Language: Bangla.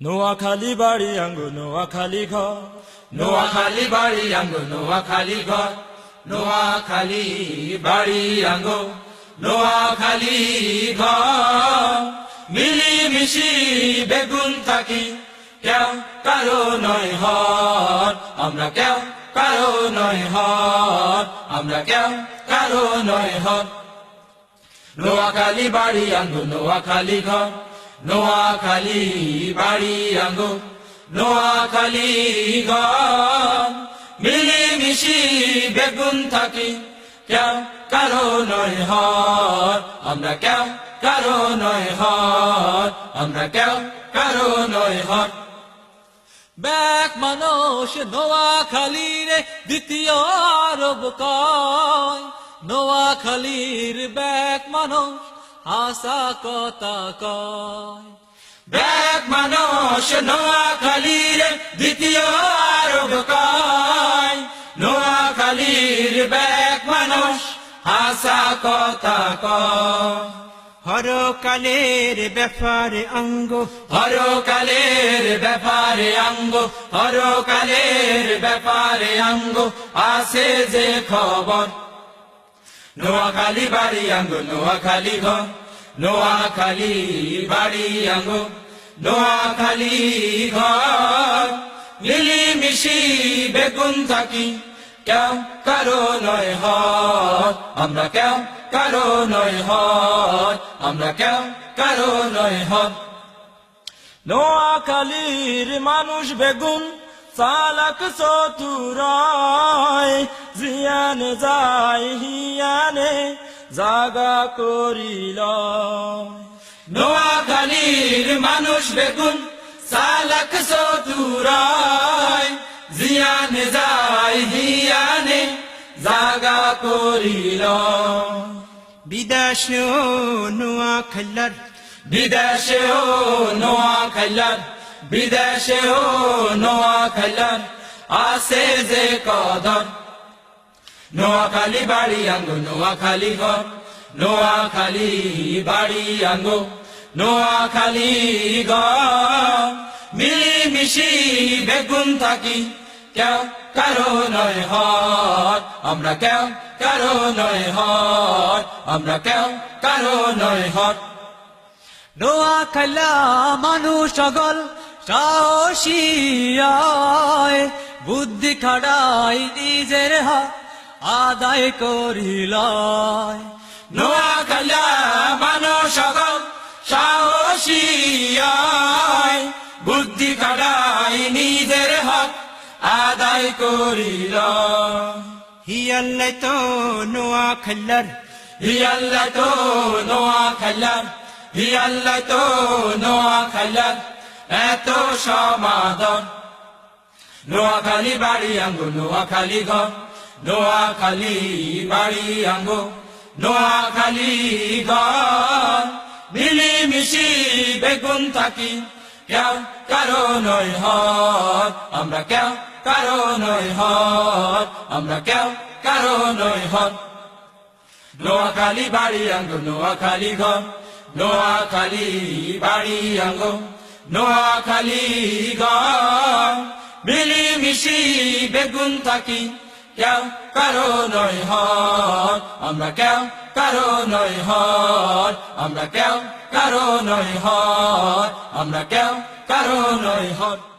নোয়াখালী বাড়ি আঙ্গ নোয়াখালী ঘর নোয়াখালী বাড়ি আঙ্গো নোয়াখালী ঘর নোয়াখালী বাড়ি আঙ্গো নোয়াখালী ঘর মিলি মিশি বেগুন থাকি কেউ কারো নয় হর আমরা কেউ কারো নয় হর আমরা কেউ কারো নয় হর নোয়াখালী বাড়ি আঙ্গো নোয়াখালী ঘর। নোয়াখালী বাড়ি আঙ্গো, নোয়াখালী মিলি মিশি বেগুন থাকি কেউ কারও নয় হর? আমরা কেউ কারও নয় হর? আমরা কেউ কারও নয় হর? ব্যাক মানুষ নোয়াখালীর দ্বিতীয় আরব কয়। নোয়াখালীর ব্যাক মানুষ আশা কথা কয়। ব্যাগ মানুষ নোয়াখালীর দ্বিতীয় আরব কয়। নোয়াখালীর ব্যাগ মানুষ হাসা কথা কয়। হরকালের ব্যাপারে অঙ্গ হরকালের ব্যাপারে অঙ্গ হরকালের ব্যাপারে অঙ্গ আসে যে খবর। নোয়াখালী বাড়ি অঙ্গ নোয়াখালী ঘর নোয়াখালী বাড়ি অঙ্গ নোয়াখালী ঘর মিলি মিশি বেগুন থাকি কেউ কারও নয় হর আমরা কেউ কারও নয় হর আমরা কেউ কারও নয় হর নোয়াখালীর মানুষ বেগুন চালাক চতুরায় জিয়ানে যায় হিয়ানে জাগা করিল। নোয়াখালীর মানুষ বেগুন সালাক সতুরায় জিয়ানে যায় হিয়ানে জাগা করিল। বিদেশে ও নোয়া খেলার বিদেশে ও নোয়া খাইলার বিদেশে ও নোয়া খাইলার আসে যে কদর নোয়াখালী বাড়ি আঙ্গো, নোয়াখালী ঘর। নোয়াখালী বাড়ি আঙ্গো, নোয়াখালী ঘর। মিলি মিশি বেগুন থাকি, কেউ কারও নয় হর। আমরা কেউ কারও নয় হর। আমরা কেউ কারও নয় হর। নোয়াখালা মানুষ অগল সাহসিয়ায় বুদ্ধি খাড়াই নিজের হাত আদায় করিল নোয়াখালা মানুষ সাহসিয়ায় বুদ্ধি কাটাই নিজের হক আদায় করিল হিয়াল্লাই তো নোয়া খেলার হিয়াল্লা তো নোয়া খাইলার। হিয়াল্লা তো নোয়া খাইলার। এত সমাদন নোয়াখালী বাড়ি আঙ্গো নোয়াখালী ঘর। নোয়াখালী বাড়ি আঙ্গো নোয়াখালী ঘর। মিলি মিশি বেগুন থাকি, কেউ কারও নয় হর। আমরা কেউ কারও নয় হর। আমরা কেউ কারও নয় হর। নোয়াখালী বাড়ি আঙ্গ নোয়াখালী ঘর। নোয়াখালী বাড়ি আঙ্গ নোয়াখালী ঘর মিলিমিশি বেগুন থাকি, কেউ কারও নয় হর আমরা কেউ কারও নয় হর আমরা কেউ কারও নয় হর আমরা কেউ কারও নয় হর